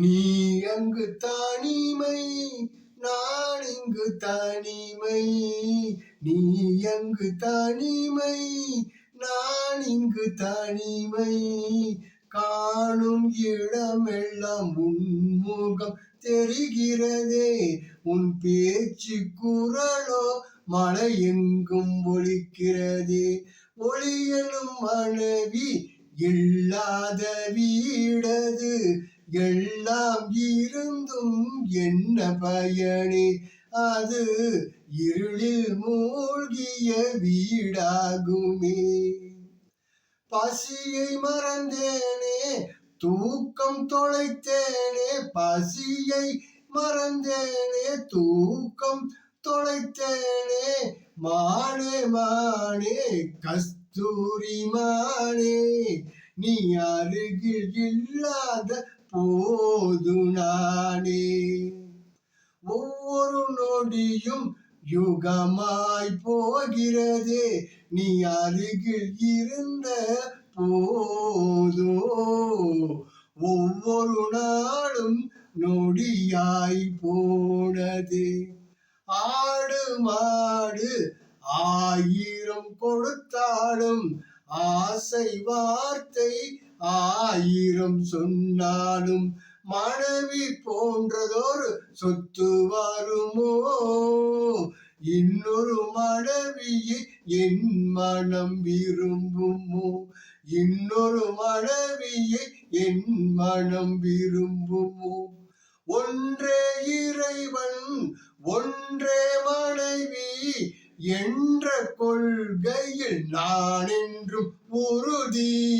நீ அங்கு தனிமை நான் இங்கு தனிமை. நீ அங்கு தனிமை நான் இங்கு தனிமை. காணும் இடமெல்லாம் உன்முகம் தெரிகிறதே உன் பேச்சு குரலோ மழை எங்கும் ஒழிக்கிறதே ஒளியனும் மனைவி இல்லாத வீடது எல்லாம் இருந்தும் என்ன பயனே? அது இருளில் மூழ்கிய வீடாகுமே. பசியை மறந்தேனே தூக்கம் தொலைத்தேனே பசியை மறந்தேனே தூக்கம் தொலைத்தேனே மானே மானே கஸ்தூரி மானே. நீ அருகில் இல்லாத போது நானே ஒவ்வொரு நொடியும் யுகமாய் போகிறதே நீ அருகில் இருந்த போதோ. ஒவ்வொரு நாளும் நொடியாய் போனது ஆடு மாடு ஆயிரம் கொடுத்தாலும் ஆசை வார்த்தை ஆயிரம் சொன்னாலும் மனைவி போன்றதொரு சொத்து வருமோ? இன்னொரு மனைவியை என் மனம் விரும்புமோ? இன்னொரு மனைவியை என் மனம் விரும்புமோ? ஒன்றே இறைவன் ஒன்றே மனைவி என்ற கொள்கையில் நான் என்றும் உறுதி